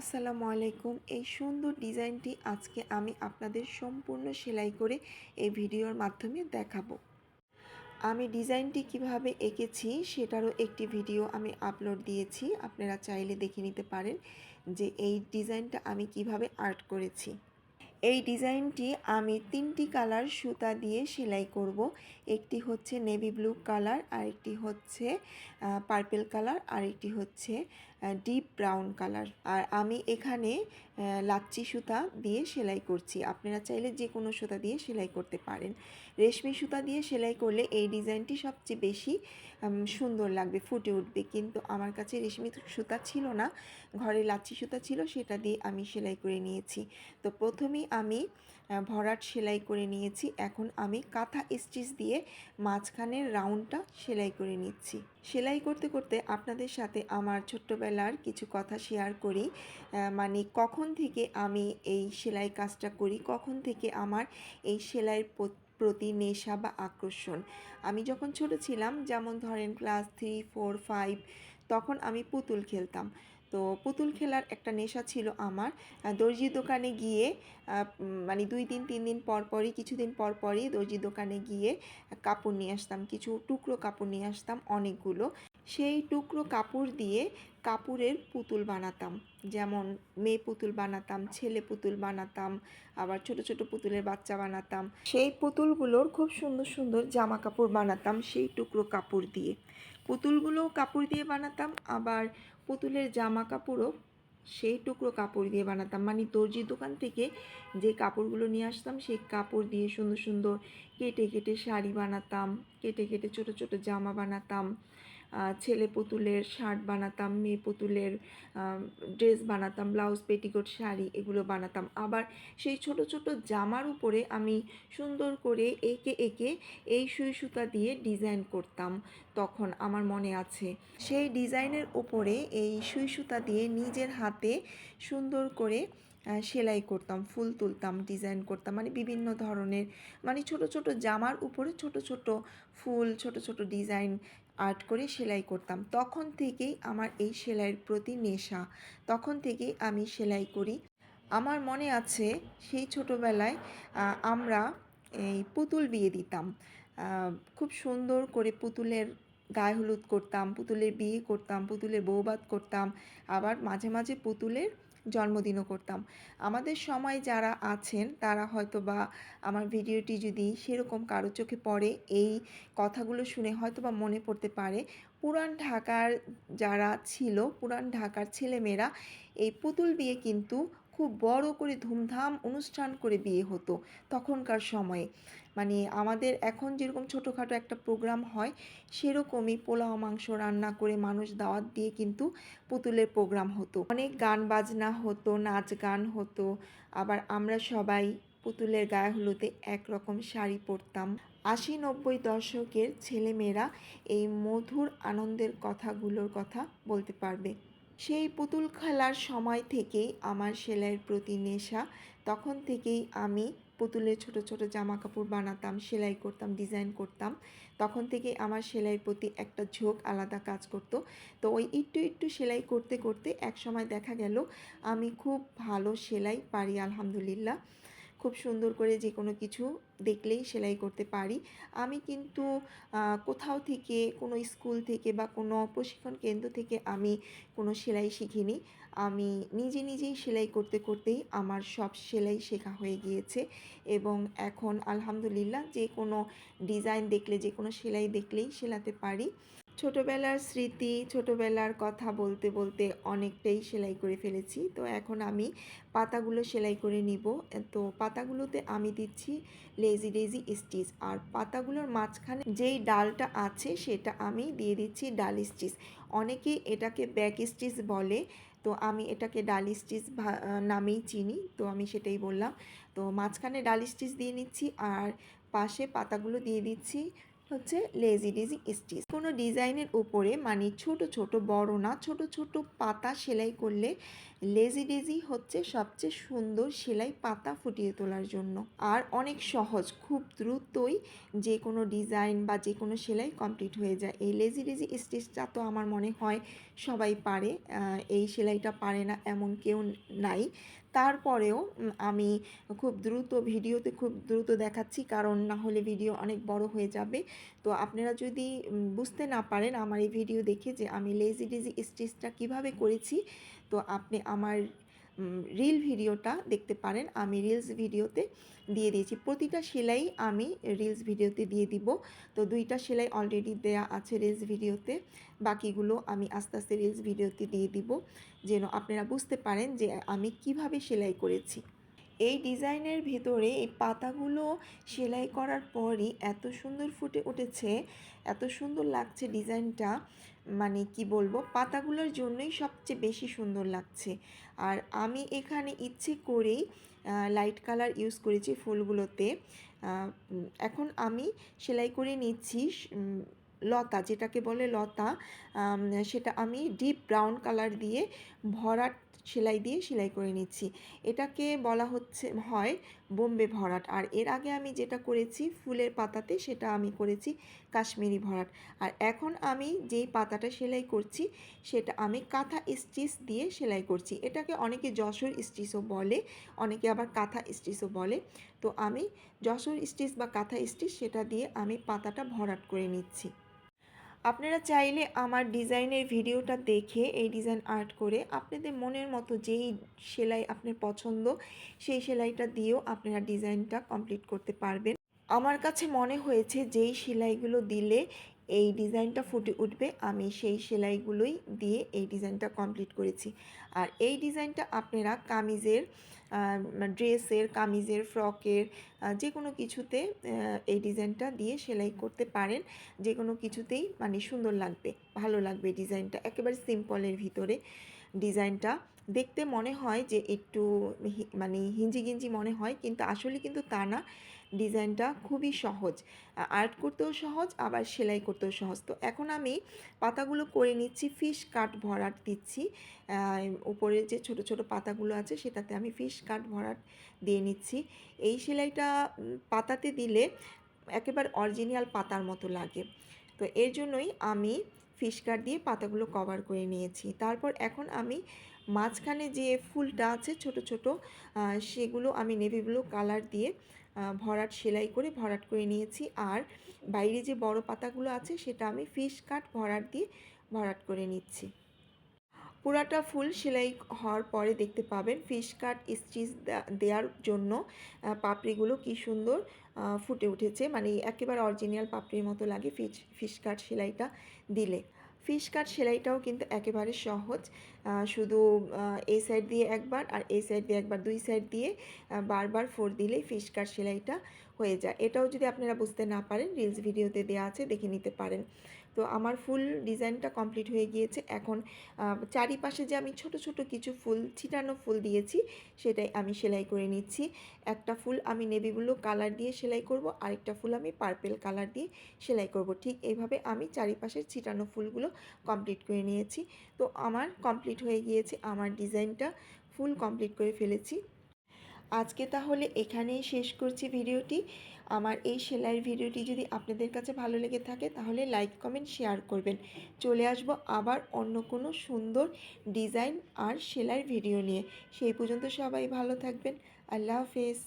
আসসালামু আলাইকুম। এই সুন্দর ডিজাইনটি আজকে আমি আপনাদের সম্পূর্ণ সেলাই করে এই ভিডিওর মাধ্যমে দেখাবো। আমি ডিজাইনটি কীভাবে এঁকেছি সেটারও একটি ভিডিও আমি আপলোড দিয়েছি। আপনারা চাইলে দেখে নিতে পারেন যে এই ডিজাইনটা আমি কীভাবে আর্ট করেছি। এই ডিজাইনটি আমি তিনটি কালার সুতা দিয়ে সেলাই করব। একটি হচ্ছে নেভি ব্লু কালার, আরেকটি হচ্ছে পার্পেল কালার, আরেকটি হচ্ছে ডিপ ব্রাউন কালার আর আমি এখানে লাচ্চি সুতা দিয়ে সেলাই করছি। আপনারা চাইলে যে কোনো সুতা দিয়ে সেলাই করতে পারেন। রেশমি সুতা দিয়ে সেলাই করলে এই ডিজাইনটি সবচেয়ে বেশি সুন্দর লাগবে, ফুটে উঠবে। কিন্তু আমার কাছে রেশমি সুতা ছিল না, ঘরে লাচ্ছি সুতা ছিল, সেটা দিয়ে আমি সেলাই করে নিয়েছি। তো প্রথমেই আমি ভরাট সেলাই করে নিয়েছি। এখন আমি কাঁথা স্টিচ দিয়ে মাঝখানের রাউন্ডটা সেলাই করে নিচ্ছি। সেলাই করতে করতে আপনাদের সাথে আমার ছোট্টবেলার কিছু কথা শেয়ার করি। মানে কখন থেকে আমি এই সেলাই কাজটা করি, কখন থেকে আমার এই সেলাইয়ের প্রতি নেশা বা আকর্ষণ। আমি যখন ছোট ছিলাম, যেমন ধরেন ক্লাস থ্রি ফোর ফাইভ তখন আমি পুতুল খেলতাম। তো পুতুল খেলার একটা নেশা ছিল আমার। দর্জির দোকানে গিয়ে মানে দুই দিন, তিন দিন পর পরই, কিছুদিন পর পরই দর্জির দোকানে গিয়ে কাপড় নিয়ে আসতাম। কিছু টুকরো কাপড় নিয়ে আসতাম অনেকগুলো। সেই টুকরো কাপড় দিয়ে কাপড়ের পুতুল বানাতাম। যেমন মেয়ে পুতুল বানাতাম, ছেলে পুতুল বানাতাম, আবার ছোট ছোট পুতুলের বাচ্চা বানাতাম। সেই পুতুলগুলোর খুব সুন্দর সুন্দর জামা কাপড় বানাতাম সেই টুকরো কাপড় দিয়ে। পুতুলগুলোও কাপড় দিয়ে বানাতাম, আবার পুতুলের জামা কাপড়ও সেই টুকরো কাপড় দিয়ে বানাতাম। মানে দর্জির দোকান থেকে যে কাপড়গুলো নিয়ে আসতাম, সেই কাপড় দিয়ে সুন্দর সুন্দর কেটে কেটে শাড়ি বানাতাম, কেটে কেটে ছোট ছোট জামা বানাতাম। ছেলে পুতুলের শার্ট বানাতাম, মেয়ে পুতুলের ড্রেস বানাতাম, ব্লাউজ, পেটিকোট, শাড়ি এগুলো বানাতাম। আবার সেই ছোট ছোট জামার উপরে আমি সুন্দর করে এঁকে এঁকে এই সুই সুতা দিয়ে ডিজাইন করতাম তখন আমার মনে আছে। সেই ডিজাইনের উপরে এই সুই সুতা দিয়ে নিজের হাতে সুন্দর করে সেলাই করতাম, ফুল তুলতাম, ডিজাইন করতাম। মানে বিভিন্ন ধরনের মানে ছোট ছোট জামার উপরে ছোট ছোট ফুল, ছোট ছোট ডিজাইন আর্ট করে সেলাই করতাম। তখন থেকেই আমার এই সেলাইয়ের প্রতি নেশা। তখন থেকেই আমি সেলাই করি। আমার মনে আছে সেই ছোটোবেলায় আমরা এই পুতুল বিয়ে দিতাম। খুব সুন্দর করে পুতুলের গায়ে হলুদ করতাম, পুতুলের বিয়ে করতাম, পুতুলের বৌবাত করতাম। আবার মাঝে মাঝে পুতুলের জন্মদিনও করতাম। আমাদের সময় যারা আছেন, তারা হয়তো বা আমার ভিডিওটি যদি সেরকম কারও চোখে পড়ে, এই কথাগুলো শুনে হয়তো বা মনে পড়তে পারে। পুরান ঢাকার যারা ছিল, পুরান ঢাকার ছেলেমেয়েরা, এই পুতুল বিয়ে কিন্তু খুব বড় করে ধুমধাম অনুষ্ঠান করে বিয়ে হতো তখনকার সময়ে। মানে আমাদের এখন যেরকম ছোটোখাটো একটা প্রোগ্রাম হয়, সেরকমই পোলাও, মাংস রান্না করে মানুষ দাওয়াত দিয়ে কিন্তু পুতুলের প্রোগ্রাম হতো। অনেক গান বাজনা হতো, নাচ গান হতো। আবার আমরা সবাই পুতুলের গায়ে হলুদে একরকম শাড়ি পরতাম। আশি নব্বই দশকের ছেলেমেয়েরা এই মধুর আনন্দের কথাগুলোর কথা বলতে পারবে। সেই পুতুল খেলার সময় থেকেই আমার সেলাইয়ের প্রতি নেশা। তখন থেকেই আমি পুতুলের ছোট ছোট জামা কাপড় বানাতাম, সেলাই করতাম, ডিজাইন করতাম। তখন থেকে আমার সেলাইয়ের প্রতি একটা ঝোঁক আলাদা কাজ করত। তো ওই একটু একটু সেলাই করতে করতে এক সময় দেখা গেল, আমি খুব ভালো সেলাই পারি, আলহামদুলিল্লাহ। খুব সুন্দর করে যে কোনো কিছু দেখলেই সেলাই করতে পারি। আমি কিন্তু কোথাও থেকে, কোনো স্কুল থেকে বা কোনো প্রশিক্ষণ কেন্দ্র থেকে আমি কোনো সেলাই শিখিনি। আমি নিজে নিজেই সেলাই করতে করতেই আমার সব সেলাই শেখা হয়ে গিয়েছে এবং এখন আলহামদুলিল্লাহ যে কোনো ডিজাইন দেখলে যে কোনো সেলাই দেখলেই সেলাতে পারি। ছোটোবেলার স্মৃতি, ছোটোবেলার কথা বলতে বলতে অনেকটাই সেলাই করে ফেলেছি। তো এখন আমি পাতাগুলো সেলাই করে নিব। তো পাতাগুলোতে আমি দিচ্ছি লেজি ডেজি স্টিচ। আর পাতাগুলোর মাঝখানে যেই ডালটা আছে, সেটা আমি দিয়ে দিচ্ছি ডাল স্টিচ। অনেকে এটাকে ব্যাক স্টিচ বলে। তো আমি এটাকে ডাল স্টিচ নামেই চিনি। তো আমি সেটাই বললাম। তো মাঝখানে ডাল স্টিচ দিয়ে নিচ্ছি আর পাশে পাতাগুলো দিয়ে দিচ্ছি। হচ্ছে লেজি ডিজি স্টিচ কোনো ডিজাইনের উপরে মানে ছোট ছোট, বড় না, ছোট ছোট পাতা সেলাই করলে লেজি ডিজি হচ্ছে সবচেয়ে সুন্দর সেলাই পাতা ফুটিয়ে তোলার জন্য। আর অনেক সহজ, খুব দ্রুতই যে কোনো ডিজাইন বা যে কোনো সেলাই কমপ্লিট হয়ে যায়। এই লেজি ডিজি স্টিচটা তো আমার মনে হয় সবাই পারে এই সেলাইটা পারে না এমন কেউ নাই। তারপরেও আমি খুব দ্রুত ভিডিওতে খুব দ্রুত দেখাচ্ছি, কারণ না হলে ভিডিও অনেক বড় হয়ে যাবে। তো আপনারা যদি বুঝতে না পারেন আমার এই ভিডিও দেখে যে আমি লেজি ডিজি স্টিচটা কীভাবে করেছি, তো আপনি আমার রিল ভিডিওটা দেখতে পারেন। আমি রিলস ভিডিওতে দিয়ে দিয়েছি। প্রতিটা সেলাই আমি রিলস ভিডিওতে দিয়ে দিব। তো দুইটা সেলাই অলরেডি দেয়া আছে রিলস ভিডিওতে। বাকিগুলো আমি আস্তে আস্তে রিলস ভিডিওতে দিয়ে দিব। যেন আপনারা বুঝতে পারেন যে আমি কীভাবে সেলাই করেছি। এই ডিজাইনের ভেতরে এই পাতাগুলো সেলাই করার পরই এত সুন্দর ফুটে উঠেছে, এত সুন্দর লাগছে ডিজাইনটা। মানে কি বলব, পাতাগুলোর জন্যই সবচেয়ে বেশি সুন্দর লাগছে। আর আমি এখানে ইচ্ছে করেই লাইট কালার ইউজ করেছি ফুলগুলোতে। এখন আমি সেলাই করে নিচ্ছি লতা, যেটাকে বলে লতা সেটা আমি ডিপ ব্রাউন কালার দিয়ে ভরাট সেলাই দিয়ে সেলাই করে নিচ্ছি। এটাকে বলা হচ্ছে, হয় বোম্বে ভরাট। আর এর আগে আমি যেটা করেছি ফুলের পাতাতে, সেটা আমি করেছি কাশ্মীরি ভরাট। আর এখন আমি যেই পাতাটা সেলাই করছি, সেটা আমি কাঁথা স্টিচ দিয়ে সেলাই করছি। এটাকে অনেকে যশোর স্টিচও বলে, অনেকে আবার কাঁথা স্টিচও বলে। তো আমি যশোর স্টিচ বা কাঁথা স্টিচ, সেটা দিয়ে আমি পাতাটা ভরাট করে নিচ্ছি। আপনারা চাইলে আমার ডিজাইনের ভিডিওটা দেখে, এই ডিজাইন আর্ট করে আপনাদের মনের মতো যেই সেলাই আপনার পছন্দ, সেই সেলাইটা দিয়েও আপনারা ডিজাইনটা কমপ্লিট করতে পারবেন। আমার কাছে মনে হয়েছে যেই সেলাইগুলো দিলে এই ডিজাইনটা ফুটে উঠবে, আমি সেই সেলাইগুলোই দিয়ে এই ডিজাইনটা কমপ্লিট করেছি। আর এই ডিজাইনটা আপনারা কামিজের ড্রেসের, কামিজের, ফ্রকের যে কোনো কিছুতে এই ডিজাইনটা দিয়ে সেলাই করতে পারেন। যে কোনো কিছুতেই মানে সুন্দর লাগবে, ভালো লাগবে ডিজাইনটা। একেবারে সিম্পলের ভিতরে ডিজাইনটা। দেখতে মনে হয় যে একটু মানে হিঞ্জি গিঞ্জি মনে হয়, কিন্তু আসলে কিন্তু তা না। ডিজাইনটা খুবই সহজ। আর্ট করতেও সহজ, আবার সেলাই করতেও সহজ। তো এখন আমি পাতাগুলো করে নিচ্ছি, ফিশ কাট ভরাট দিচ্ছি। উপরে যে ছোট ছোট পাতাগুলো আছে, সেটাতে আমি ফিশ কাট ভরাট দিয়ে নিচ্ছি। এই সেলাইটা পাতাতে দিলে একেবারে অরিজিনাল পাতার মতো লাগে। তো এর জন্যই আমি ফিশ কাট দিয়ে পাতাগুলো কভার করে নিয়েছি। তারপর এখন আমি মাঝখানে যে ফুলটা আছে, ছোট ছোট সেগুলো আমি নেভি ব্লু কালার দিয়ে ভরাট সেলাই করে ভরাট করে নিয়েছি। আর বাইরে যে বড় পাতাগুলো আছে, সেটা আমি ফিশ কাট ভরাট দিয়ে ভরাট করে নিচ্ছি। পুরাটা ফুল সেলাই হওয়ার পরে দেখতে পাবেন ফিশ কাট স্টিচ দেওয়ার জন্য পাপড়িগুলো কি সুন্দর ফুটে উঠেছে। মানে একেবারে অরিজিনাল পাপড়ির মতো লাগে ফিশ ফিশ কাট সেলাইটা দিলে। ফিশ কাট সেলাইটাও কিন্তু একেবারে সহজ। শুধু এই সাইড দিয়ে একবার আর এই সাইড দিয়ে একবার, দুই সাইড দিয়ে বারবার ফোর দিলেই ফিশ কাট সেলাইটা হয়ে যায়। এটাও যদি আপনারা বুঝতে না পারেন রিলস ভিডিওতে দেওয়া আছে, দেখে নিতে পারেন। তো আমার ফুল ডিজাইনটা কমপ্লিট হয়ে গিয়েছে। এখন চারিপাশে যে আমি ছোট ছোট কিছু ফুল, ছিটানো ফুল দিয়েছি, সেটাই আমি সেলাই করে নিচ্ছি। একটা ফুল আমি নেভি ব্লু কালার দিয়ে সেলাই করব, আরেকটা ফুল আমি পার্পেল কালার দিয়ে সেলাই করব। ঠিক এইভাবে আমি চারিপাশের ছিটানো ফুলগুলো কমপ্লিট করে নিয়েছি। তো আমার কমপ্লিট হয়ে গিয়েছে আমার ডিজাইনটা, ফুল কমপ্লিট করে ফেলেছি। আজকে তাহলে এখানেই শেষ করছি ভিডিওটি। আমার এই সেলাইয়ের ভিডিওটি যদি আপনাদের কাছে ভালো লেগে থাকে, তাহলে লাইক, কমেন্ট, শেয়ার করবেন। চলে আসব আবার অন্য কোনো সুন্দর ডিজাইন আর সেলাইয়ের ভিডিও নিয়ে। সেই পর্যন্ত সবাই ভালো থাকবেন। আল্লাহ হাফেজ।